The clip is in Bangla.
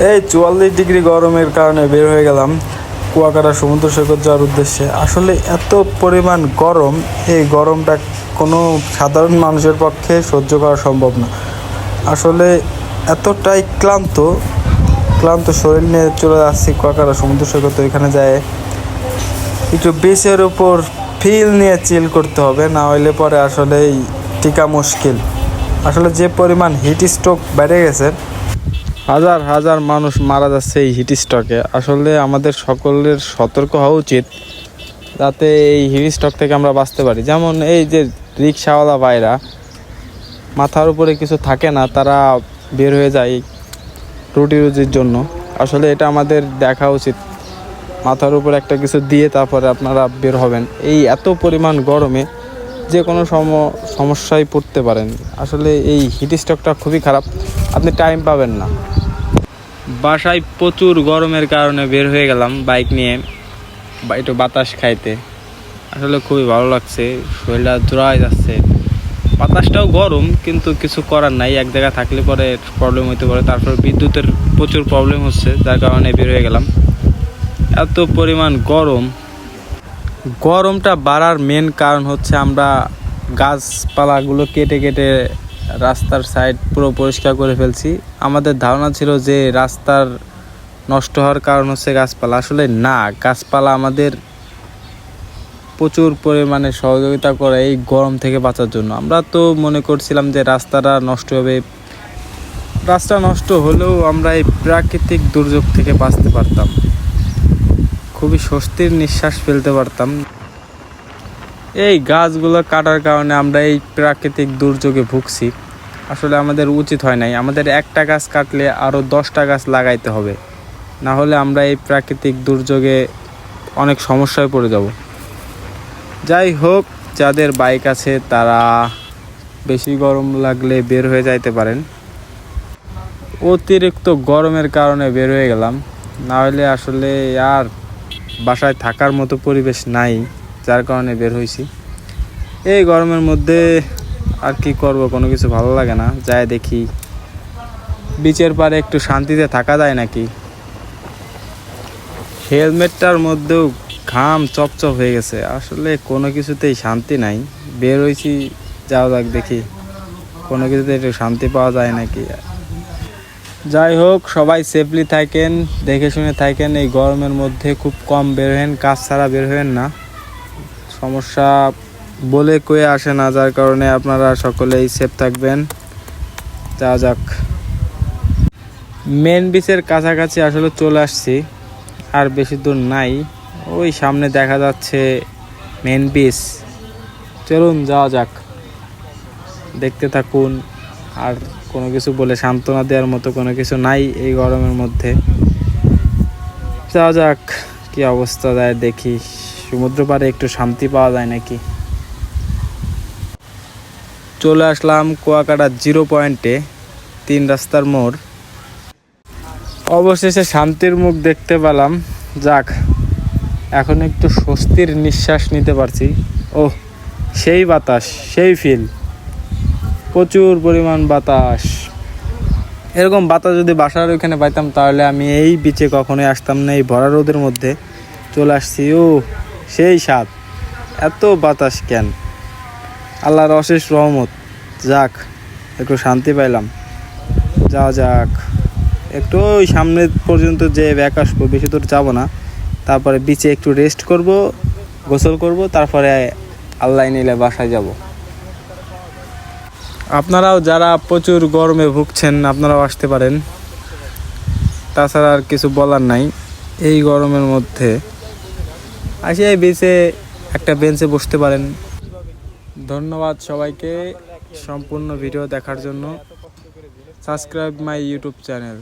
এই চুয়াল্লিশ ডিগ্রি গরমের কারণে বের হয়ে গেলাম কুয়াকাটা সমুদ্র সৈকত যাওয়ার উদ্দেশ্যে। আসলে এত পরিমাণ গরম, এই গরমটা কোনো সাধারণ মানুষের পক্ষে সহ্য করা সম্ভব না। আসলে এতটাই ক্লান্ত ক্লান্ত শরীর নিয়ে চলে আসছি কুয়াকাটা সমুদ্র সৈকত এখানে যায় একটু বিচের উপর ফিল নিয়ে চিল করতে হবে, না হইলে পরে আসলেই টিকা মুশকিল। আসলে যে পরিমাণ হিট স্ট্রোক বেড়ে গেছে হাজার হাজার মানুষ মারা যাচ্ছে এই হিট স্ট্রোকে আসলে আমাদের সকলের সতর্ক হওয়া উচিত যাতে এই হিট স্ট্রোক থেকে আমরা বাঁচতে পারি। যেমন এই যে রিক্সাওয়ালা ভাইরা, মাথার উপরে কিছু থাকে না, তারা বের হয়ে যায় রুটি রুজির জন্য। আসলে এটা আমাদের দেখা উচিত। মাথার উপর একটা কিছু দিয়ে তারপরে আপনারা বের হবেন। এই এত পরিমাণ গরমে যে কোনো সম, সমস্যায় পড়তে পারেন। আসলে এই হিট স্ট্রোকটা খুবই খারাপ। আপনি টাইম পাবেন না। বাসায় প্রচুর গরমের কারণে বের হয়ে গেলাম বাইক নিয়ে একটু বাতাস খাইতে। আসলে খুবই ভালো লাগছে, শরীরটা জোড়ায় যাচ্ছে। বাতাসটাও গরম, কিন্তু কিছু করার নাই। এক জায়গায় থাকলে পরে প্রবলেম হতে পারে। তারপর বিদ্যুতের প্রচুর প্রবলেম হচ্ছে, যার কারণে বের হয়ে গেলাম। এত পরিমাণ গরম। গরমটা বাড়ার মেন কারণ হচ্ছে আমরা গাছপালাগুলো কেটে কেটে রাস্তার সাইড পুরো পরিষ্কার করে ফেলছি। আমাদের ধারণা ছিল যে রাস্তার নষ্ট হওয়ার কারণ হচ্ছে গাছপালা। আসলে না, গাছপালা আমাদের প্রচুর পরিমাণে সহযোগিতা করে এই গরম থেকে বাঁচার জন্য। আমরা তো মনে করছিলাম যে রাস্তাটা নষ্ট হবে। রাস্তা নষ্ট হলেও আমরা এই প্রাকৃতিক দুর্যোগ থেকে বাঁচতে পারতাম। খুবই স্বস্তির নিঃশ্বাস ফেলতে পারতাম। এই গাছগুলো কাটার কারণে আমরা এই প্রাকৃতিক দুর্যোগে ভুগছি। আসলে আমাদের উচিত হয় নাই। আমাদের একটা গাছ কাটলে আরও দশটা গাছ লাগাইতে হবে। না হলে আমরা এই প্রাকৃতিক দুর্যোগে অনেক সমস্যায় পড়ে যাব। যাই হোক, যাদের বাইক আছে তারা বেশি গরম লাগলে বের হয়ে যাইতে পারেন। অতিরিক্ত গরমের কারণে বের হয়ে গেলাম। না হলে আসলে আর বাসায় থাকার মতো পরিবেশ নাই। যার কারণে বের হয়েছি এই গরমের মধ্যে আর কি করব, কোনো কিছু ভালো লাগে না। যায় দেখি বিচের পারে একটু শান্তিতে থাকা যায় নাকি? হেলমেটটার মধ্যেও ঘাম চপচপ হয়ে গেছে। আসলে কোনো কিছুতেই শান্তি নাই। বের হয়েছি যাও যাক দেখি, কোনো কিছুতে একটু শান্তি পাওয়া যায় নাকি? যাই হোক, সবাই সেফলি থাকেন, দেখে শুনে থাকেন, এই গরমের মধ্যে খুব কম বের হেন কাজ ছাড়া বের হবেন না। সমস্যা বলে কয়ে আসে না, যার কারণে আপনারা সকলেই সেফ থাকবেন। যা যাক। মেন বিচের কাছাকাছি আসলে চলে আসছি, আর বেশি দূর নাই। ওই সামনে দেখা যাচ্ছে মেন বিচ চলুন, যাওয়া যাক। দেখতে থাকুন, আর কোনো কিছু বলে সান্ত্বনা দেওয়ার মতো কোনো কিছু নাই এই গরমের মধ্যে। যাওয়া যাক। কি অবস্থা যায় দেখি। সমুদ্র পাড়ে একটু শান্তি পাওয়া যায় নাকি? চলে আসলাম কুয়াকাটা জিরো পয়েন্টে, তিন রাস্তার মোড়। অবশেষে শান্তির মুখ দেখতে পেলাম। যাক, এখন একটু স্বস্তির নিঃশ্বাস নিতে পারছি। ও সেই বাতাস, সেই ফিল প্রচুর পরিমাণ বাতাস। এরকম বাতাস যদি বাসার ওইখানে পাইতাম, তাহলে আমি এই বিচে কখনোই আসতাম না, এই ভরা রোদের মধ্যে চলে আসছি। ও, সেই স্বাদ। এত বাতাস কেন? আল্লাহর অশেষ রহমত। যাক, একটু শান্তি পাইলাম। যা যাক। একটু ওই সামনে পর্যন্ত যে ব্যাক আসব, বেশি দূর যাব না। তারপরে বিচে একটু রেস্ট করব, গোসল করব, তারপরে আল্লাহ নিলে বাসায় যাব। আপনারাও যারা প্রচুর গরমে ভুগছেন, আপনারাও আসতে পারেন। তাছাড়া আর কিছু বলার নাই। এই গরমের মধ্যে আসি এই বেঁচে একটা বেঞ্চে বসতে পারেন। ধন্যবাদ সবাইকে সম্পূর্ণ ভিডিও দেখার জন্য। Subscribe my YouTube channel